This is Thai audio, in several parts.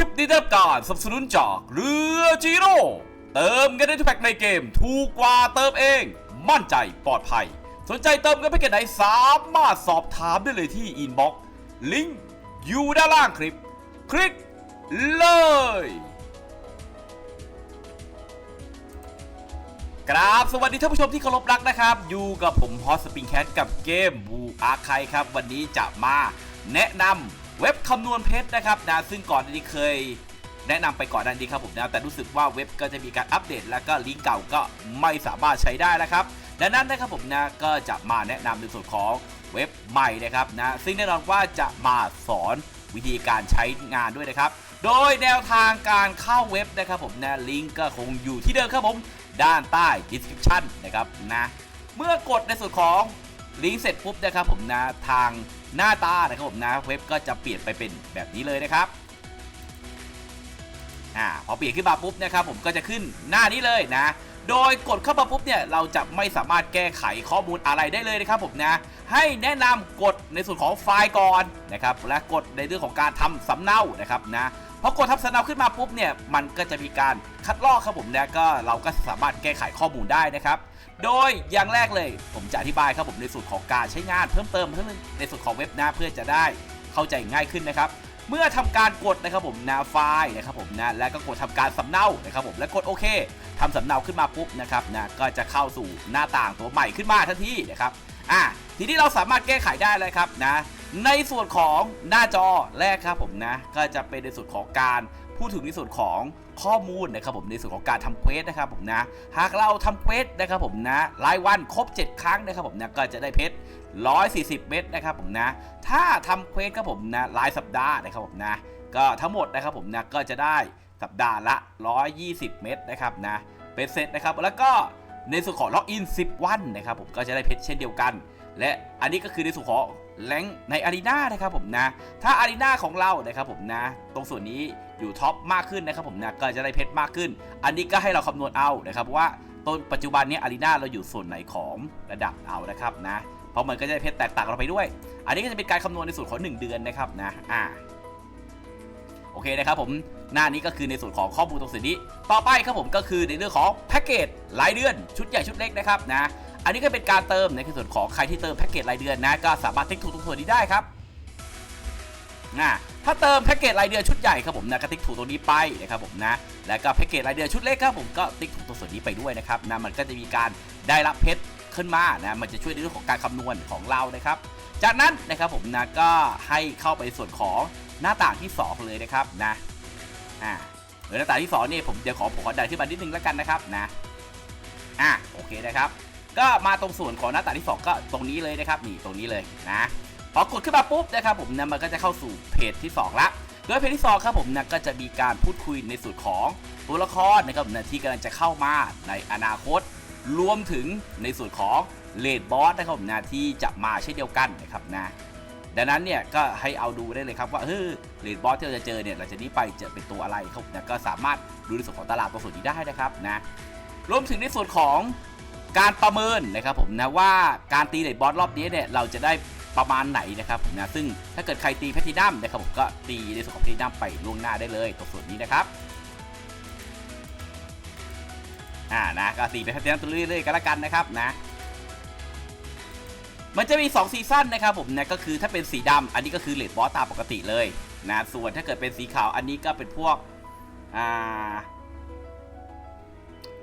ลิปนี้ได้รับการสนับสนุนจากเรือจีโร่เติมเงินได้ทุกแพ็คในเกม ถูกกว่าเติมเอง มั่นใจปลอดภัย สนใจเติมเงินแพ็กไหนสามารถสอบถามได้เลยที่อินบ็อกซ์ลิงก์อยู่ด้านล่างคลิป คลิกเลยกราบสวัสดีท่านผู้ชมที่เคารพรักนะครับ อยู่กับผมฮอสปริงแคทกับเกมบูอาร์ไคครับ วันนี้จะมาแนะนำ เว็บคำนวณเพชรนะครับนะซึ่งก่อนหนี้เคยแนะนำไปก่อนหน้านี้ครับผมนะแต่รู้สึกว่าเว็บก็จะมีการอัปเดต แล้วก็ลิงก์เก่าก็ไม่สามารถใช้ได้แล้วครับดังนั้นนะครับผมนะก็จะมาแนะนำในส่วนของเว็บใหม่นะครับนะซึ่งแน่นอนว่าจะมาสอนวิธีการใช้งานด้วยนะครับ โดยแนวทางการเข้าเว็บนะครับผมนะลิงก์ก็คงอยู่ที่เดิมครับผม ด้านใต้ description นะครับนะเมื่อกดในส่วนของลิงก์เสร็จปุ๊บนะครับผมนะทาง หน้าตานะครับผมนะเว็บก็จะเปลี่ยนไปเป็นแบบนี้เลยนะครับอ่าพอเปลี่ยนขึ้นมาปุ๊บนะครับผมก็จะขึ้นหน้านี้เลยนะโดยกดเข้ามาปุ๊บเนี่ยเราจะไม่สามารถแก้ไขข้อมูลอะไรได้เลยนะครับผมนะให้แนะนำกดในส่วนของไฟล์ก่อนนะครับและกดในเรื่องของการทำสำเนานะครับนะ พอกดทำสำเนาขึ้นมาปุ๊บเนี่ยมันก็จะมีการคัดลอกครับผมนะก็เราก็สามารถแก้ไขข้อมูลได้นะครับ โดยอย่างแรกเลยผมจะอธิบายครับผมในส่วนของการใช้งานเพิ่มเติมเพิ่มในส่วนของเว็บนะเพื่อจะได้เข้าใจง่ายขึ้นนะครับเมื่อทำการกดนะครับผมนะไฟล์นะครับผมนะแล้วก็กดทำการสำเนานะครับผมและกดโอเคทำสำเนาขึ้นมาปุ๊บนะครับนะก็จะเข้าสู่หน้าต่างตัวใหม่ขึ้นมาทันทีนะครับอะทีนี้เราสามารถแก้ไขได้เลยครับนะ ในส่วนของหน้าจอแรกครับผมนะ ก็จะเป็นในส่วนของการพูดถึงในส่วนของข้อมูลนะครับผมในส่วนของการทำเควสนะครับผมนะ หากเราทำเควสนะครับผมนะรายวันครบ 7 ครั้งนะครับผมนะก็จะได้เพชร140 เม็ดนะครับผมนะ ถ้าทำเควสครับผมนะรายสัปดาห์นะครับผมนะ ก็ทั้งหมดนะครับผมนะก็จะได้สัปดาห์ละ 120 เม็ดนะครับนะเป็นเซตนะครับแล้วก็ในส่วนของล็อกอิน 10 วันนะครับผมก็จะได้เพชรเช่นเดียวกัน และอันนี้ก็คือในส่วนของ แรงในอารีนานะครับผมนะ ถ้าอารีนาของเรานะครับผมนะ ตรงส่วนนี้อยู่ท็อปมากขึ้นนะครับผมนะ ก็จะได้เพชรมากขึ้น อันนี้ก็ให้เราคำนวณเอานะครับว่าต้นปัจจุบันนี้อารีนาเราอยู่ส่วนไหนของระดับเอานะครับนะ เพราะมันก็จะได้เพชรแตกต่างกันไปด้วย อันนี้ก็จะเป็นการคำนวณในส่วนของ 1 เดือนนะครับนะอ่าโอเคนะครับผมหน้านี้ก็คือในส่วนของข้อมูลตรงส่วนนี้ ต่อไปครับผมก็คือในเรื่องของแพ็กเกจรายเดือนชุดใหญ่ชุดเล็กนะครับนะ นนี้ก็เป็นการเติมในส่วนของใครที่เติมแพ็กเกจรายเดือนนะก็สามารถติ๊กถูกตรงส่วนนี้ได้ครับนะถ้าเติมแพ็กเกจรายเดือนชุดใหญ่ครับผมนะก็ติ๊กถูกตรงนี้ไปนะครับผมนะแล้วก็แพ็กเกจรายเดือนชุดเล็กครับผมก็ติ๊กถูกตรงส่วนนี้ไปด้วยนะครับนะมันก็จะมีการได้รับเพชรขึ้นมานะมันจะช่วยในเรื่องของการคำนวณของเรานะครับ จากนั้นนะครับผมนะก็ให้เข้าไปส่วนของหน้าต่างที่ 2 เลยนะครับนะอ่าหน้าต่างที่2นี่ผมเดี๋ยวขอผมขอดันขึ้นมานิดนึงแล้วกันนะครับนะอะโอเคนะครับ ก็มาตรงส่วนของหน้าต่างที่ 2 ก็ตรงนี้เลยนะครับนี่ตรงนี้เลยนะพอกดขึ้นมาปุ๊บนะครับผมนะมันก็จะเข้าสู่เพจที่ 2 ละโดยเพจที่2ครับผมนะก็จะมีการพูดคุยในส่วนของตัวละครนะครับนะที่กำลังจะเข้ามาในอนาคต รวมถึงในส่วนของเลดบอสนะครับผมนะที่จะมาเช่นเดียวกันนะครับนะดังนั้นเนี่ยก็ให้เอาดูได้เลยครับว่าเออเลดบอสที่เราจะเจอเนี่ยหลังจากนี้ไปจะเป็นตัวอะไรครับนะก็สามารถดูในส่วนของตลาดตัวส่วนนี้ได้นะครับนะรวมถึงในส่วนของ การประเมินนะครับผมนะว่าการตีเลดบอสรอบนี้เนี่ยเราจะได้ประมาณไหนนะครับผมนะซึ่งถ้าเกิดใครตีแพทินัมนะครับผมก็ตีในส่วนของแพทินัมไปล่วงหน้าได้เลยตรงส่วนนี้นะครับอ่านะก็ตีไปแพทินัมตัวเรื่อยๆกันละกันนะครับนะมันจะมี 2 ซีซั่นนะครับผมนะก็คือถ้าเป็นสีดำอันนี้ก็คือเลดบอสตามปกติเลยนะส่วนถ้าเกิดเป็นสีขาวอันนี้ก็เป็นพวกอ่า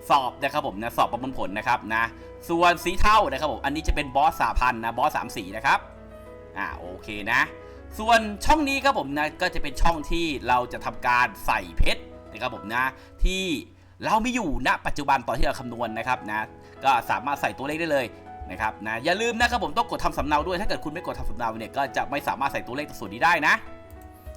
สอบนะครับผมนะสอบประมวลผลนะครับนะส่วนสีเทานะครับผมอันนี้จะเป็นบอสสาพันนะบอสสามสีนะครับอ่าโอเคนะ ส่วนช่องนี้ครับผมนะก็จะเป็นช่องที่เราจะทำการใส่เพชรนะครับผมนะที่เราไม่อยู่ณปัจจุบันตอนที่เราคำนวณนะครับนะก็สามารถใส่ตัวเลขได้เลยนะครับนะอย่าลืมนะครับผมต้องกดทำสำเนาด้วยถ้าเกิดคุณไม่กดทำสำเนาเนี่ยก็จะไม่สามารถใส่ตัวเลขตรงส่วนนี้ได้นะ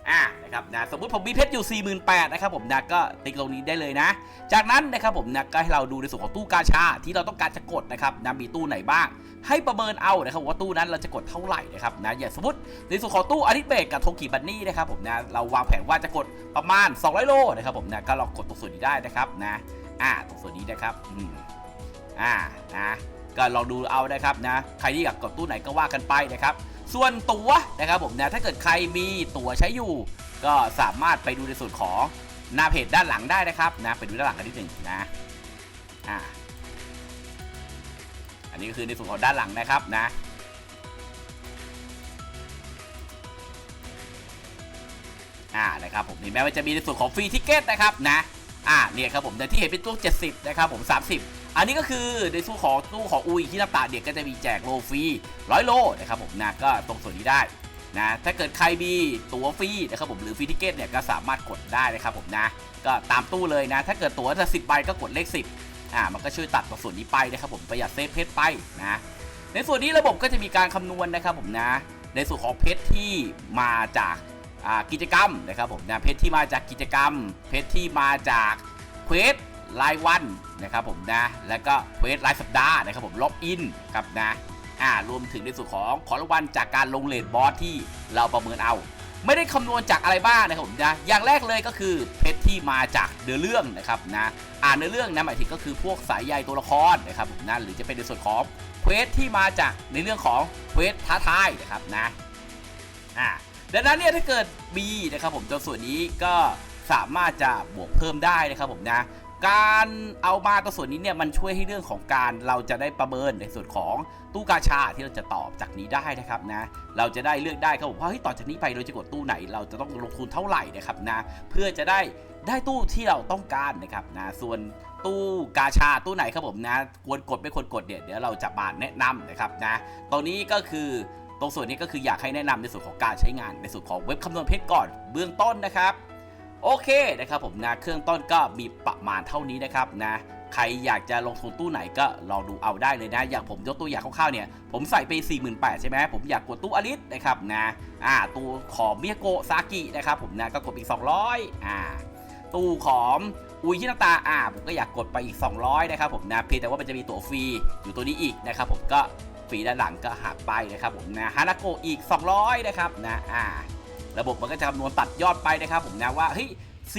อ่านะครับนะสมมุติผมมีเพชรอยู่ 48,000นะครับผมนะก็ติ๊กตรงนี้ได้เลยนะ จากนั้นนะครับผมนะก็ให้เราดูในส่วนของตู้กาชาที่เราต้องการจะกดนะครับนะมีตู้ไหนบ้าง ให้ประเมินเอานะครับว่าตู้นั้นเราจะกดเท่าไหร่นะครับนะอย่างสมมติในส่วนของตู้อาริเบกกับโทกิบันนี่นะครับผมนะเราวางแผนว่าจะกดประมาณ 200 โลนะครับผมนะก็ลองกดตรงส่วนนี้ได้นะครับนะอ่าตรงส่วนนี้นะครับอืมอ่านะ ก็ลองดูเอานะครับนะใครที่อยากกดตู้ไหนก็ว่ากันไปนะครับ ส่วนตั๋วนะครับผมนะถ้าเกิดใครมีตั๋วใช้อยู่ ก็สามารถไปดูในส่วนของหน้าเพจด้านหลังได้นะครับนะไปดูด้านหลังกันนิดหนึ่งนะอ่าอันนี้ก็คือในส่วนของด้านหลังนะครับนะอ่านะครับผมนี่แม้ว่าจะมีในส่วนของฟรีทิเกตนะครับนะอ่าเนี่ยครับผมแต่ที่เห็นเป็นตู้70 นะครับผม 30 อันนี้ก็คือในส่วนของตู้ของอุยที่น้ำตาเด็กก็จะมีแจกโลฟรีร้อยโลนะครับผมนะก็ตรงส่วนนี้ได้นะถ้าเกิดใครมีตั๋วฟรีนะครับผมหรือฟรีทิเกตเนี่ยก็สามารถกดได้นะครับผมนะก็ตามตู้เลยนะ ถ้าเกิดตั๋วจะ10ใบก็กดเลข 10อ่ามันก็ช่วยตัดตรงส่วนนี้ไปนะครับผมประหยัดเซฟเพชรไปนะในส่วนนี้ระบบก็จะมีการคำนวณนะครับผมนะ ในส่วนของเพชรที่มาจากกิจกรรมนะครับผมนะเพชรที่มาจากกิจกรรม เพชรที่มาจากเควส รายวันนะครับผมนะ แล้วก็เควสรายสัปดาห์นะครับผมล็อกอินครับนะอ่ารวมถึงในส่วนของของรางวัลจากการลงเลทบอสที่เราประเมินเอา ไม่ได้คำนวณจากอะไรบ้างนะครับผมนะอย่างแรกเลยก็คือเพชรที่มาจากเนื้อเรื่องนะครับนะอ่านเนื้อเรื่องนะหมายถึงก็คือพวกสายใยตัวละครนะครับผมนะหรือจะเป็นในส่วนของเควสที่มาจากในเรื่องของเควสท้าทายนะครับนะอ่าดังนั้นเนี่ยถ้าเกิด B นะครับผมตัวส่วนนี้ก็สามารถจะบวกเพิ่มได้นะครับผมนะ การเอามาตัวส่วนนี้เนี่ยมันช่วยให้เรื่องของการเราจะได้ประเมินในส่วนของตู้กาชาที่เราจะตอบจากนี้ได้นะครับนะ เราจะได้เลือกได้ครับผมว่าเฮ้ยต่อจากนี้ไปเราจะกดตู้ไหน เราจะต้องลงทุนเท่าไหร่นะครับนะ เพื่อจะได้ได้ตู้ที่เราต้องการนะครับนะส่วนตู้กาชาตู้ไหนครับผมนะควรกดไม่ควรกดเนี่ยเดี๋ยวเราจะมาแนะนำนะครับนะตรงนี้ก็คือตรงส่วนนี้ก็คืออยากให้แนะนำในส่วนของการใช้งานในส่วนของเว็บคำนวณเพชรก่อนเบื้องต้นนะครับ โอเคนะครับผมนะเครื่องต้นก็มีประมาณเท่านี้นะครับนะใครอยากจะลงทุนตู้ไหนก็ลองดูเอาได้เลยนะ อย่างผมยกตัวอย่างคร่าวๆเนี่ย ผมใส่ไป 48,000ใช่ไหมผมอยากกดตู้อลิสนะครับนะอ่าตู้ของเมียโกซากินะครับผมนะก็กดไปอีก 200อ่าตู้ของอุยฮินาตาอ่าผมก็อยากกดไปอีก 200นะครับผมนะเพียงแต่ว่ามันจะมีตั๋วฟรีอยู่ตัวนี้อีกนะครับผมก็ฟรีด้านหลังก็หักไปนะครับผมนะฮานาโกอีก 200นะครับนะอ่า ระบบมันก็จะคำนวณตัดยอดไปนะครับผมนะว่าเฮ้ย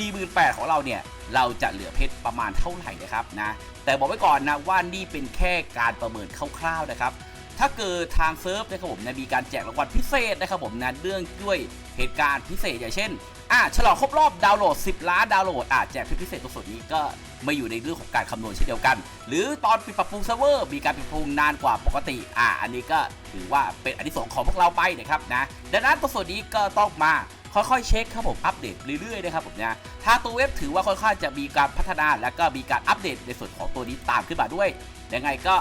48,000ของเราเนี่ยเราจะเหลือเพชรประมาณเท่าไหร่นะครับนะแต่บอกไว้ก่อนนะว่านี่เป็นแค่การประเมินคร่าวๆนะครับถ้าเกิดทางเซิร์ฟนะครับผมนะมีการแจกรางวัลพิเศษนะครับผมนะเรื่องด้วยเหตุการณ์พิเศษอย่างเช่นอ่าฉลองครบรอบดาวน์โหลด 10 ล้านดาวน์โหลดอ่าแจกเพชรพิเศษตัวส่วนนี้ก็ ไม่อยู่ในเรื่องของการคำนวณเช่นเดียวกัน หรือตอนปิดปรับปรุงเซิร์ฟเวอร์มีการปรับปรุงนานกว่าปกติอ่าอันนี้ก็ถือว่าเป็นอันที่สงส์ของพวกเราไปนะครับนะดังนั้นตัวส่วนนี้ก็ต้องมาค่อยๆเช็คครับผมอัปเดตเรื่อยๆนะครับผมนะถ้าตัวเว็บถือว่าค่อนข้างจะมีการพัฒนาและก็มีการอัปเดตในส่วนของตัวนี้ตามขึ้นมาด้วยยังไงก็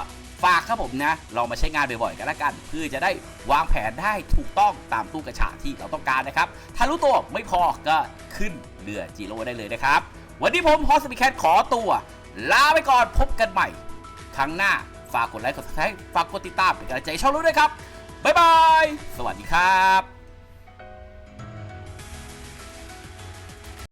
ฝากครับผมนะลองมาใช้งานบ่อยๆกันละกันเพื่อจะได้วางแผนได้ถูกต้องตามตู้กระฉาที่เราต้องการนะครับถ้ารู้ตัวไม่พอก็ขึ้นเรือจีโร่ได้เลยนะครับ วันนี้ผมฮอสบิแคทขอตัว ลาไปก่อนพบกันใหม่ ครั้งหน้าฝากกดไลค์กดซับสไครต์ฝากกดติดตามเป็นกำลังใจช่องรู้ด้วยครับ บ๊ายบาย สวัสดีครับ